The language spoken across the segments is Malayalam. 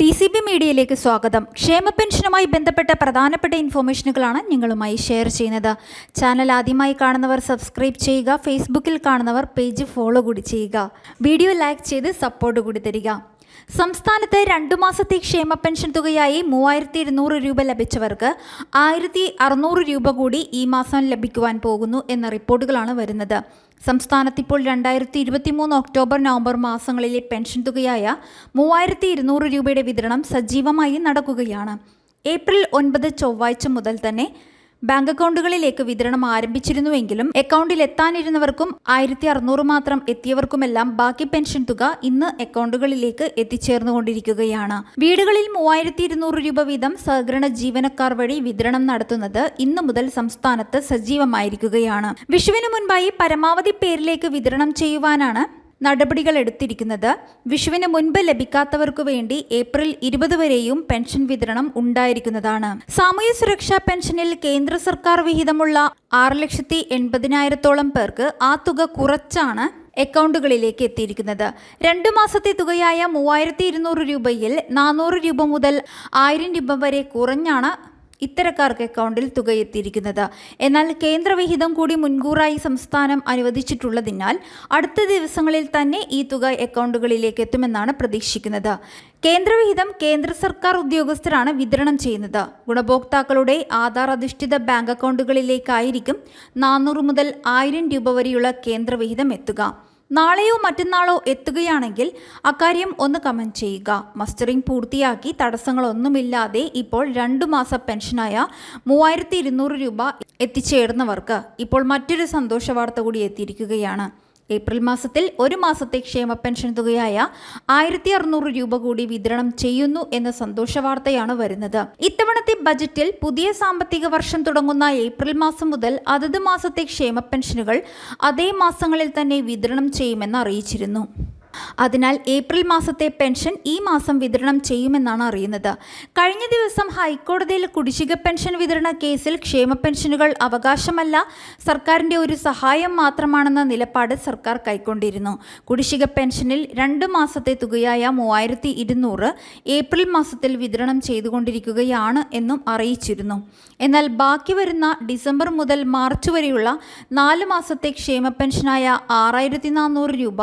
ഡി സി ബി മീഡിയയിലേക്ക് സ്വാഗതം. ക്ഷേമ പെൻഷനുമായി ബന്ധപ്പെട്ട പ്രധാനപ്പെട്ട ഇൻഫോർമേഷനുകളാണ് നിങ്ങളുമായി ഷെയർ ചെയ്യുന്നത്. ചാനൽ ആദ്യമായി കാണുന്നവർ സബ്സ്ക്രൈബ് ചെയ്യുക ഫേസ്ബുക്കിൽ കാണുന്നവർ പേജ് ഫോളോ കൂടി ചെയ്യുക. വീഡിയോ ലൈക്ക് ചെയ്ത് സപ്പോർട്ട് കൂടി തരിക. സംസ്ഥാനത്ത് രണ്ടു മാസത്തെ ക്ഷേമ പെൻഷൻ തുകയായി മൂവായിരത്തി ഇരുന്നൂറ് രൂപ ലഭിച്ചവർക്ക് ആയിരത്തി അറുന്നൂറ് രൂപ കൂടി ഈ മാസം ലഭിക്കുവാൻ പോകുന്നു എന്ന റിപ്പോർട്ടുകളാണ് വരുന്നത്. സംസ്ഥാനത്ത് ഇപ്പോൾ രണ്ടായിരത്തി ഇരുപത്തി മൂന്ന് ഒക്ടോബർ നവംബർ മാസങ്ങളിലെ പെൻഷൻ തുകയായ മൂവായിരത്തി ഇരുന്നൂറ് രൂപയുടെ വിതരണം സജീവമായി നടക്കുകയാണ്. ഏപ്രിൽ ഒൻപത് ചൊവ്വാഴ്ച മുതൽ തന്നെ ബാങ്ക് അക്കൗണ്ടുകളിലേക്ക് വിതരണം ആരംഭിച്ചിരുന്നുവെങ്കിലും അക്കൗണ്ടിൽ എത്താനിരുന്നവർക്കും ആയിരത്തി അറുന്നൂറ് മാത്രം എത്തിയവർക്കുമെല്ലാം ബാക്കി പെൻഷൻ തുക ഇന്ന് അക്കൗണ്ടുകളിലേക്ക് എത്തിച്ചേർന്നുകൊണ്ടിരിക്കുകയാണ്. വീടുകളിൽ മൂവായിരത്തി ഇരുന്നൂറ് രൂപ വീതം സഹകരണ ജീവനക്കാർ വഴി വിതരണം നടത്തുന്നത് ഇന്നു മുതൽ സംസ്ഥാനത്ത് സജീവമായിരിക്കുകയാണ്. വിഷുവിന് മുൻപായി പരമാവധി പേരിലേക്ക് വിതരണം ചെയ്യുവാനാണ് നടപടികൾ എടുത്തിരിക്കുന്നത്. വിഷുവിന് മുൻപ് ലഭിക്കാത്തവർക്കു വേണ്ടി ഏപ്രിൽ ഇരുപത് വരെയും പെൻഷൻ വിതരണം ഉണ്ടായിരിക്കുന്നതാണ്. സാമൂഹ്യ സുരക്ഷാ പെൻഷനിൽ കേന്ദ്ര സർക്കാർ വിഹിതമുള്ള ആറ് ലക്ഷത്തി എൺപതിനായിരത്തോളം പേർക്ക് ആ തുക കുറച്ചാണ് അക്കൗണ്ടുകളിലേക്ക് എത്തിയിരിക്കുന്നത്. രണ്ടു മാസത്തെ തുകയായ മൂവായിരത്തി ഇരുന്നൂറ് രൂപയിൽ നാനൂറ് രൂപ മുതൽ ആയിരം രൂപ വരെ കുറഞ്ഞാണ് ഇത്തരക്കാർക്ക് അക്കൗണ്ടിൽ തുകയെത്തിയിരിക്കുന്നത് എന്നാൽ കേന്ദ്രവിഹിതം കൂടി മുൻകൂറായി സംസ്ഥാനം അനുവദിച്ചിട്ടുള്ളതിനാൽ അടുത്ത ദിവസങ്ങളിൽ തന്നെ ഈ തുക അക്കൗണ്ടുകളിലേക്ക് എത്തുമെന്നാണ് പ്രതീക്ഷിക്കുന്നത്. കേന്ദ്രവിഹിതം കേന്ദ്ര സർക്കാർ ഉദ്യോഗസ്ഥരാണ് വിതരണം ചെയ്യുന്നത്. ഗുണഭോക്താക്കളുടെ ആധാർ അധിഷ്ഠിത ബാങ്ക് അക്കൗണ്ടുകളിലേക്കായിരിക്കും നാനൂറ് മുതൽ ആയിരം രൂപ വരെയുള്ള കേന്ദ്രവിഹിതം എത്തുക. നാളെയോ മറ്റന്നാളോ എത്തുകയാണെങ്കിൽ അക്കാര്യം ഒന്ന് കമന്റ് ചെയ്യുക. മസ്റ്ററിംഗ് പൂർത്തിയാക്കി തടസ്സങ്ങളൊന്നുമില്ലാതെ ഇപ്പോൾ രണ്ടു മാസ പെൻഷനായ മൂവായിരത്തി ഇരുന്നൂറ് രൂപ എത്തിച്ചേർന്നവർക്ക് ഇപ്പോൾ മറ്റൊരു സന്തോഷ വാർത്ത കൂടി എത്തിയിരിക്കുകയാണ്. ഏപ്രിൽ മാസത്തിൽ ഒരു മാസത്തെ ക്ഷേമ പെൻഷൻ തുകയായ ആയിരത്തി അറുന്നൂറ് രൂപ കൂടി വിതരണം ചെയ്യുന്നു എന്ന സന്തോഷ വാർത്തയാണ് വരുന്നത്. ഇത്തവണത്തെ ബജറ്റിൽ പുതിയ സാമ്പത്തിക വർഷം തുടങ്ങുന്ന ഏപ്രിൽ മാസം മുതൽ അതത് മാസത്തെ ക്ഷേമ പെൻഷനുകൾ അതേ മാസങ്ങളിൽ തന്നെ വിതരണം ചെയ്യുമെന്ന് അറിയിച്ചിരുന്നു. അതിനാൽ ഏപ്രിൽ മാസത്തെ പെൻഷൻ ഈ മാസം വിതരണം ചെയ്യുമെന്നാണ് അറിയുന്നത്. കഴിഞ്ഞ ദിവസം ഹൈക്കോടതിയിൽ കുടിശ്ശിക പെൻഷൻ വിതരണ കേസിൽ ക്ഷേമ പെൻഷനുകൾ അവകാശമല്ല സർക്കാരിന്റെ ഒരു സഹായം മാത്രമാണെന്ന നിലപാട് സർക്കാർ കൈക്കൊണ്ടിരുന്നു. കുടിശ്ശിക പെൻഷനിൽ രണ്ട് മാസത്തെ തുകയായ മൂവായിരത്തി ഇരുന്നൂറ് ഏപ്രിൽ മാസത്തിൽ വിതരണം ചെയ്തുകൊണ്ടിരിക്കുകയാണ് എന്നും അറിയിച്ചിരുന്നു. എന്നാൽ ബാക്കി വരുന്ന ഡിസംബർ മുതൽ മാർച്ച് വരെയുള്ള നാല് മാസത്തെ ക്ഷേമ പെൻഷനായ ആറായിരത്തി നാനൂറ് രൂപ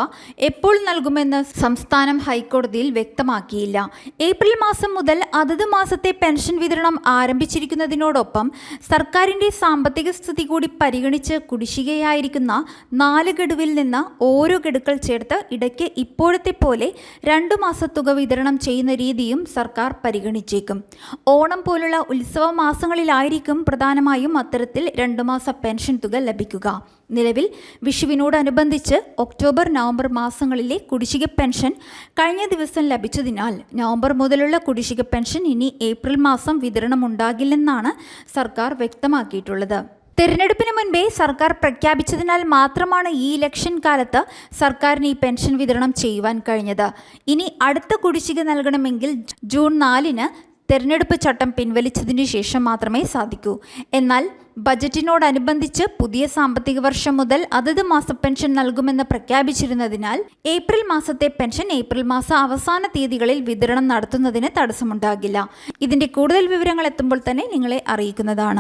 എപ്പോൾ നൽകുമെന്ന് സംസ്ഥാനം ഹൈക്കോടതിയിൽ വ്യക്തമാക്കിയില്ല. ഏപ്രിൽ മാസം മുതൽ അതത് മാസത്തെ പെൻഷൻ വിതരണം ആരംഭിച്ചിരിക്കുന്നതിനോടൊപ്പം സർക്കാരിന്റെ സാമ്പത്തിക സ്ഥിതി കൂടി പരിഗണിച്ച് കുടിശ്ശികയായിരിക്കുന്ന നാല് ഗഡുവിൽ നിന്ന് ഓരോ ഗഡുക്കൾ ചേർത്ത് ഇടയ്ക്ക് ഇപ്പോഴത്തെ പോലെ രണ്ടു മാസ തുക വിതരണം ചെയ്യുന്ന രീതിയും സർക്കാർ പരിഗണിച്ചേക്കും. ഓണം പോലുള്ള ഉത്സവ മാസങ്ങളിലായിരിക്കും പ്രധാനമായും അത്തരത്തിൽ രണ്ടു മാസ പെൻഷൻ തുക ലഭിക്കുക. നിലവിൽ വിഷുവിനോടനുബന്ധിച്ച് ഒക്ടോബർ നവംബർ മാസങ്ങളിലെ കുടിശ്ശിക പെൻഷൻ കഴിഞ്ഞ ദിവസം ലഭിച്ചതിനാൽ നവംബർ മുതലുള്ള കുടിശ്ശിക പെൻഷൻ ഇനി ഏപ്രിൽ മാസം വിതരണം ഉണ്ടാകില്ലെന്നാണ് സർക്കാർ വ്യക്തമാക്കിയിട്ടുള്ളത്. തെരഞ്ഞെടുപ്പിന് മുൻപേ സർക്കാർ പ്രഖ്യാപിച്ചതിനാൽ മാത്രമാണ് ഈ ഇലക്ഷൻ കാലത്ത് സർക്കാരിന് ഈ പെൻഷൻ വിതരണം ചെയ്യുവാൻ കഴിഞ്ഞത്. ഇനി അടുത്ത കുടിശ്ശിക നൽകണമെങ്കിൽ ജൂൺ നാലിന് തെരഞ്ഞെടുപ്പ് ചട്ടം പിൻവലിച്ചതിനു ശേഷം മാത്രമേ സാധിക്കൂ. എന്നാൽ ബജറ്റിനോടനുബന്ധിച്ച് പുതിയ സാമ്പത്തിക വർഷം മുതൽ അതത് മാസ പെൻഷൻ നൽകുമെന്ന് പ്രഖ്യാപിച്ചിരുന്നതിനാൽ ഏപ്രിൽ മാസത്തെ പെൻഷൻ ഏപ്രിൽ മാസ അവസാന തീയതികളിൽ വിതരണം നടത്തുന്നതിന് തടസ്സമുണ്ടാകില്ല. ഇതിന്റെ കൂടുതൽ വിവരങ്ങൾ എത്തുമ്പോൾ തന്നെ നിങ്ങളെ അറിയിക്കുന്നതാണ്.